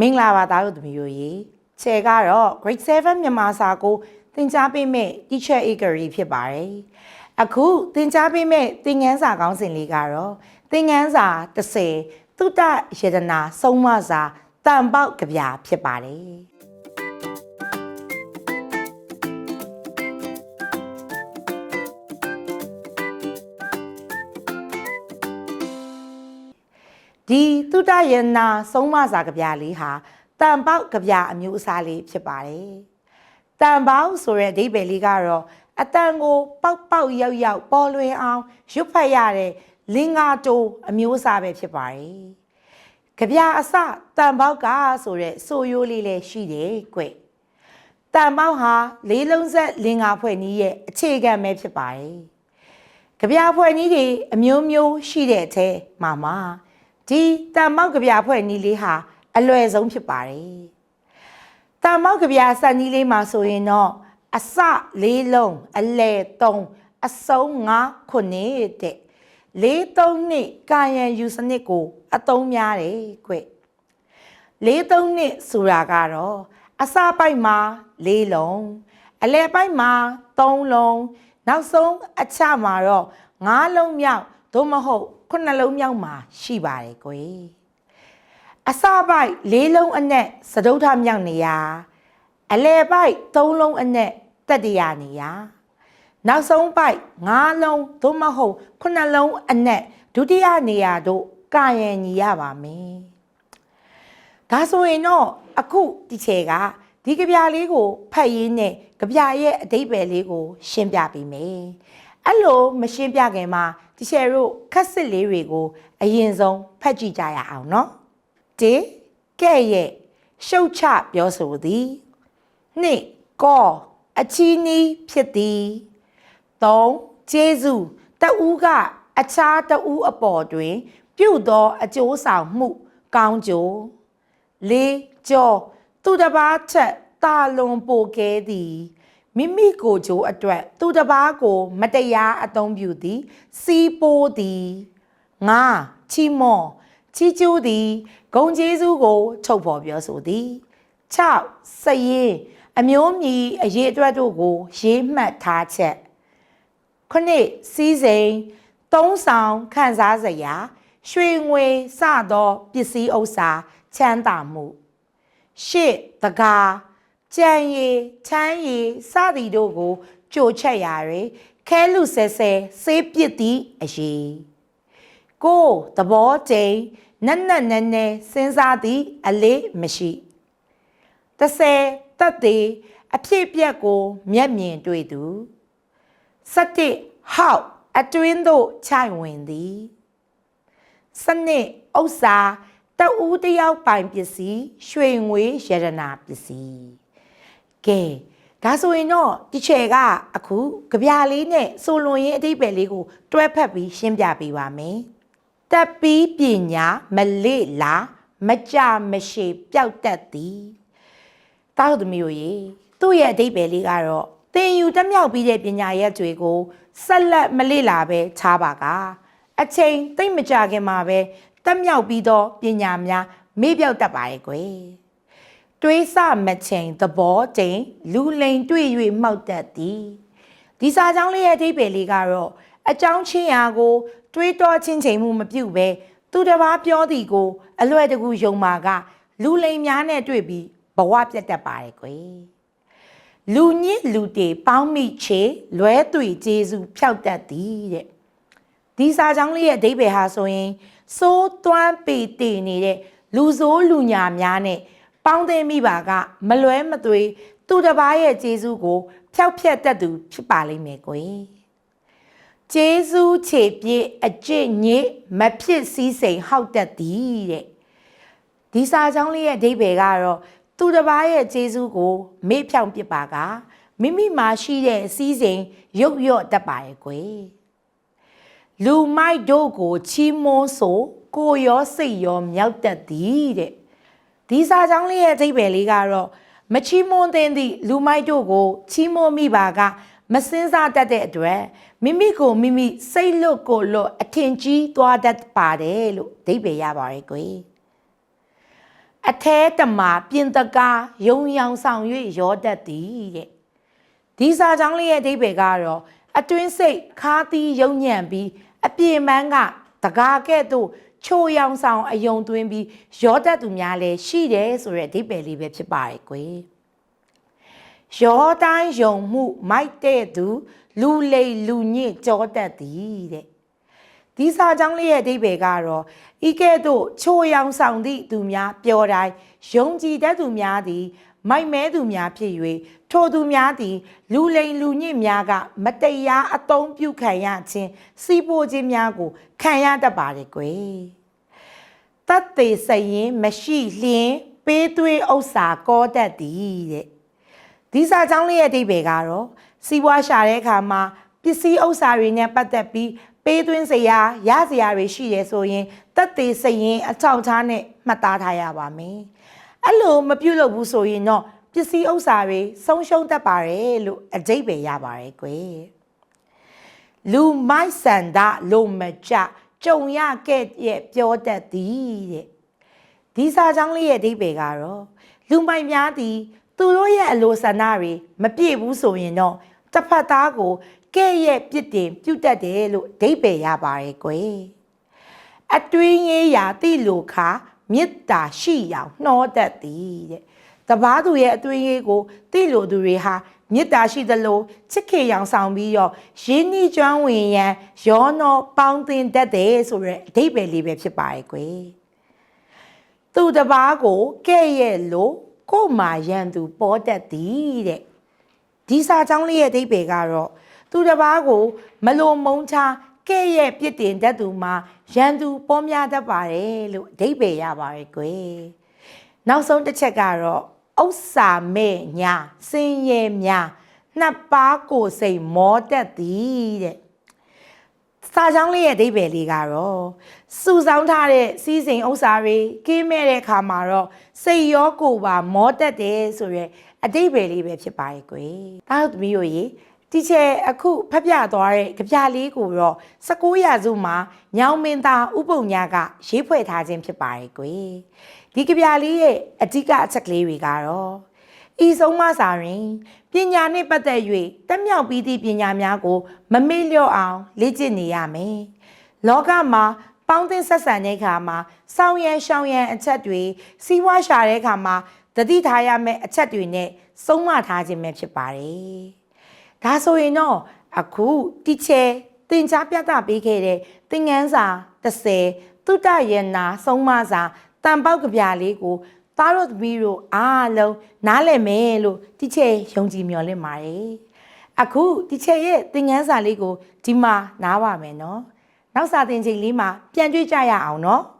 မင်္ဂလာပါသားတို့သမီးတို့ရေချေကတော့ grade 7မြန်မာစာကိုသင်ကြားပေးမဲ့ teacher agery ဖြစ်ပါတယ်အခုသင်ကြားပေးမဲ့သင်ခန်းစာကောင်းစဉ်လေးကတော့သင်ခန်းစာ30သုတယေဒနာဆုံးမစာတန်ပေါက်ကြပြဖြစ်ပါတယ် ဒီသုတယေဒနာဆုံးမစာကြပြလေးဟာတန်ပေါက်ကြပြအမျိုးအစားလေးဖြစ်ပါတယ်တန်ပေါက်ဆိုတဲ့အဓိပ္ပာယ်လေးကတော့အတန်ကိုပေါက်ပေါက်ရောက်ရောက်ပေါ်လွင်အောင်ရွတ်ဖတ်ရတဲ့လင်္ကာတိုအမျိုးအစားပဲဖြစ်ပါတယ်ကြပြအစတန်ပေါက်ကဆိုတဲ့ဆိုရိုးလေးလည်းရှိတယ်ကွတန်ပေါက်ဟာလေးလုံးဆက်လင်္ကာဖွဲ့နည်းရဲ့အခြေခံပဲဖြစ်ပါတယ်ကြပြဖွဲ့နည်းတွေအမျိုးမျိုးရှိတဲ့အထဲမှာမှာ ဒီတန်ပေါက်ကြပြဖွဲ့နည်းလေးဟာအလွယ်ဆုံးဖြစ်ပါတယ်။တန်မောက်ကဗျာစံကြီးလေးမှာဆိုရင်တော့အစလေးလုံးအလဲသုံးအဆုံးငါခုနှစ်တဲ့လေးသုံးနှစ်ကာယံယူစနစ်ကို အသုံးများတယ်ကွလေးသုံးနှစ်ဆိုတာကတော့အစပိုက်မှာလေးလုံးအလဲပိုက်မှာသုံးလုံးနောက်ဆုံးအချမှာတော့ငါးလုံးမြောက်သို့မဟုတ် ခုနှစ်လုံးမြောက်မှာရှိပါတယ်ကွယ်အစပိုက်လေးလုံးအနက်စတုထမြောက်နေရအလဲပိုက်သုံးလုံးအနက်တတ္တရာနေရနောက်ဆုံးပိုက်ငါးလုံးသို့မဟုတ်ခုနှစ်လုံးအနက်ဒုတိယနေရာတို့ကာယံညီရပါမယ်ဒါဆိုရင်တော့အခုဒီချေကဒီကြပြလေးကိုဖတ်ရင်းနဲ့ကြပြရဲ့အတိတ်ပဲလေးကို ရှင်းပြပေးမယ်အဲ့လိုမရှင်းပြခင်မှာ ဒီချေတို့ခက်စစ်လေးတွေကိုအရင်ဆုံးဖတ်ကြည့်ကြရအောင်နော်တေကဲ့ရဲ့ရှုတ်ချပြောဆိုသည်နှစ်ကောအချီးနီးဖြစ်သည်သုံးဂျေဇုတဦးကအခြားတဦးအပေါ်တွင် ပြုသောအကျိုးဆောင်မှု ကောင်းကျိုးလေးကြောသူတစ်ပါးချက်တာလွန်ပိုကဲသည် မိမိကိုယ်ကျိုးအတွက် သူတစ်ပါးကို မတရားအသုံးပြုသည် စီးပိုးသည်ငါချီမော့ချီကျူးသည်ဂုံကျေးဇူးကို ထုတ်ဖော်ပြောဆိုသည်6စရင်အမျိုးမြည်အရေးအတွက်တို့ကို ရေးမှတ်ထားချက်ခုနှစ်စီးစိမ်သုံးဆောင်ခန်းစားစရာ ရွှေငွေစသော ပစ္စည်းဥစ္စာချမ်းသာမှုရှစ်တကား ကြံရည်ချမ်းရည်စသည်တို့ကိုကြိုချက်ရာတွင်ခဲလူဆဲဆဲဆေးပစ်သည့်အရေးကိုသဘောကျိန်နက်နက်နဲနဲစဉ်းစားသည့်အလေးမရှိ30တက်သေးအဖြစ်ပြက်ကို မျက်မြင်တွေ့သူ17ဟောက်အတွင်းသို့ခြိုင်ဝင်သည်စနစ်ဥစ္စာတဦးတယောက်ပိုင်ပစ္စည်းရွှေငွေရတနာပစ္စည်း ကဲဒါဆိုရင်တော့ဒီချေကအခုကြပြလေးနဲ့ဆိုလွန်ရင်အတိတ်ပဲလေးကိုတွဲဖက်ပြီးရှင်းပြပေးပါမယ်တက်ပီးပညာမလေ့လာမကြမရှိပျောက်တတ်သည်တောက်သမီးတို့ရေသူ့ရဲ့အတိတ်ပဲလေးကတော့သင်ယူတက်မြောက်ပြီးတဲ့ပညာရဲ့ကျွေကိုဆက်လက်မလေ့လာပဲခြားပါကအချိန်သိမ့်မကြခင်မှာပဲတက်မြောက်ပြီးသောပညာများမေ့ပြောက်တတ်ပါရဲ့ကွယ် တွေးဆမချိန်သဘောချိန်လူလိန်တွေ့၍မှောက်တတ်သည်ဒီစာကြောင်းလေးရဲ့အဓိပ္ပာယ်လေးကတော့အကြောင်းချင်းရာကို တွေးတောချင်းချိန်မှုမပြုတ်ပဲသူတစ်ပါးပြောသည်ကို အလွယ်တကူယုံမာက လူလိန်များနဲ့တွေ့ပြီးဘဝပြတ်တတ်ပါတယ်ကွယ်လူညစ်လူတေပေါင်းမိချေလွဲသွေကျေစုဖြောက်တတ်သည်တဲ့ဒီစာကြောင်းလေးရဲ့အဓိပ္ပာယ်ဟာဆိုရင်စိုးသွမ်းပေတေနေတဲ့လူဆိုးလူညာများနဲ့ ပေါင်းသိမိပါက မလွဲမသွေသူတစ်ပါးရဲ့ကျေးဇူးကို ဖျောက်ဖျက်တတ်သူဖြစ်ပါလိမ့်မယ်ကွယ်ကျေးဇူးခြေပြည့်အကျင့်ညစ်မဖြစ်စည်းစိမ်ဟောက်တတ်သည်တဲ့ဒီစာကြောင်းလေးရဲ့အဓိပ္ပာယ်ကတော့သူတစ်ပါးရဲ့ကျေးဇူးကို မေ့ဖြောင်ပစ်ပါကမိမိမှာရှိတဲ့စီးစိမ်ရုပ်ရော့တတ်ပါရဲ့ကွယ်လူမိုက်တို့ကိုချီးမွမ်းဆိုကိုရောစိတ်ရောမြောက်တတ်သည်တဲ့ ဒီစာကြောင်းလေးရဲ့အဓိပ္ပာယ်လေးကတော့မချီးမွမ်းသင့်သည့်လူမိုက်တို့ကိုချီးမွမ်းမိပါကမစင်းစားတတ်တဲ့အတွက်မိမိကိုမိမိစိတ်လွတ်ကိုလွတ်အထင်ကြီးသွားတတ်ပါတယ်လို့အဓိပ္ပာယ်ရပါတယ်ကွယ်အထဲတမာပြင်တကားယုံရောင်ဆောင်၍ရောတတ်သည်တဲ့ဒီစာကြောင်းလေးရဲ့အဓိပ္ပာယ်ကတော့အတွင်းစိတ်ခါသီးယုံညံ့ပြီးအပြင်ပန်းကတကားကဲ့သို့ ချိုရောင်ဆောင်အယုံသွင်းပြီးရောတတ်သူများလည်းရှိတယ်ဆိုတဲ့အဓိပ္ပာယ်လေးပဲဖြစ်ပါတယ်ကွယ်ရောတိုင်းယုံမှုမိုက်တဲ့သူ လူလိမ်လူညစ်ကြောတတ်သည်တဲ့ဒီစာကြောင်းလေးရဲ့အဓိပ္ပာယ်ကတော့ဤကဲ့သို့ချိုးရောင်ဆောင်သည့်သူများပြောတိုင်းယုံကြည်တတ်သူများသည် မိုက်မဲသူများဖြစ်၍ထိုသူများသည် လူလိမ်လူညစ်များက မတရားအသုံးပြုခံရခြင်းစီးပိုးခြင်းများကို ခံရတတ်ပါလေကွယ်တတ်သေးစရင်မရှိလျင်ပေးသွေးဥစ္စာကောတတ်သည်တဲ့ဒီစာကြောင်းလေးရဲ့အဓိပ္ပာယ်ကတော့စီးပွားရှာတဲ့အခါမှာပစ္စည်းဥစ္စာတွေနဲ့ပတ်သက်ပြီးပေးသွင်းစရာရစရာတွေရှိရဲဆိုရင်တက်သေးစရင်အထောက်အထားနဲ့မှတ်သားထားရပါမယ်။ အဲ့လိုမပြုတ်လို့ဘူးဆိုရင်တော့ပစ္စည်းဥစ္စာတွေဆုံးရှုံးတတ်ပါတယ်လို့အကြိတ်ပဲရပါတယ်ကွယ်။လူမိုက်ဆန္ဒလိုမကြကြုံရခဲ့ရဲ့ပြောတတ်သည်တဲ့။ဒီစာကြောင်းလေးရဲ့အဓိပ္ပာယ်ကတော့လူမိုက်များသည်သူတို့ရဲ့အလိုဆန္ဒတွေမပြည့်ဘူးဆိုရင်တော့တစ်ဖက်သားကိုကဲ့ရဲ့ပြစ်တင်ပြုတ်တတ်တယ်လို့အဓိပ္ပာယ်ရပါတယ်ကွယ်အတွင်းရေးရာတိလိုခါ မေတ္တာရှိရောင်နှောတတ်သည်တဲ့တပားသူရဲ့အတွင်းရေးကိုတိလိုသူတွေဟာမေတ္တာရှိသလိုချစ်ခင်ရောင်ဆောင်ပြီးတော့ရင်းနှီးကျွမ်းဝင်ရန်ရောနောပေါင်းတင်တတ်တယ်ဆိုတဲ့အဓိပ္ပာယ်လေးပဲဖြစ်ပါတယ်ကွယ်သူတပားကိုကဲ့ရဲ့လို့ကို့မာရန်သူပေါ်တတ်သည်တဲ့ဒီစာကြောင်းလေးရဲ့အဓိပ္ပာယ်ကတော့သူတစ်ပါးကိုမလိုမုန်းချ ကဲ့ရဲ့ပြစ်တင်တတ်သူမှာရန်သူပေါ်များတတ်ပါတယ်လို့အဓိပ္ပာယ်ရပါတယ်ကွယ်နောက်ဆုံးတစ်ချက်ကတော့ဥစ္စာမဲ့ညာစင်ရဲ့များနှစ်ပါးကိုစိတ်မောတတ်သည်တဲ့စာကြောင်းလေးရဲ့အဓိပ္ပာယ်လေးကတော့စုဆောင်းထားတဲ့စီးစိမ်ဥစ္စာတွေကင်းမဲ့တဲ့အခါမှာတော့စိတ်ရောကိုယ်ပါမောတတ်တယ်ဆိုရက်အတိတ်ပဲလေးပဲဖြစ်ပါရဲ့ကွယ်။တားတို့သမီးတို့ရေ တီချယ်အခုဖတ်ပြသွားတဲ့ကြပြလေးကိုတော့19ရာစုမှာညောင်မင်းသားဥပုံညာကရေးဖွဲ့ထားခြင်းဖြစ်ပါရဲ့ကွယ်။ဒီကြပြလေးရဲ့အဓိကအချက်ကလေးတွေကတော့ဤဆုံးမစာရင်ပညာနှင့်ပတ်သက်၍တက်မြောက်ပြီးသည့်ပညာများကို မမေ့လျော့အောင် လေ့ကျင့်နေရမယ်။လောကမှာပေါင်းသင်းဆက်ဆံတဲ့အခါမှာစောင်းရန်ရှောင်းရန်အချက်တွေစီးပွားရှာတဲ့အခါမှာတတိထားရမယ့်အချက်တွေနဲ့ဆုံးမထားခြင်းပဲဖြစ်ပါတယ်။ ဒါဆိုရင်တော့အခုတီချယ်တင် जा ပြသပေးခဲ့တဲ့သင်ငန်းစာ30သုတယနာဆုံးမစာတန်ပေါက်ကဗျာလေးကိုသားတို့သမီးတို့အားလုံးနားလည်မယ်လို့တီချယ်ယုံကြည်မျှော်လင့်ပါတယ်။အခုတီချယ်ရဲ့သင်ငန်းစာလေးကိုဒီမှာနားပါမယ်နော်။နောက်စာသင်ချိန်လေးမှာပြန်တွေ့ကြရအောင်နော်။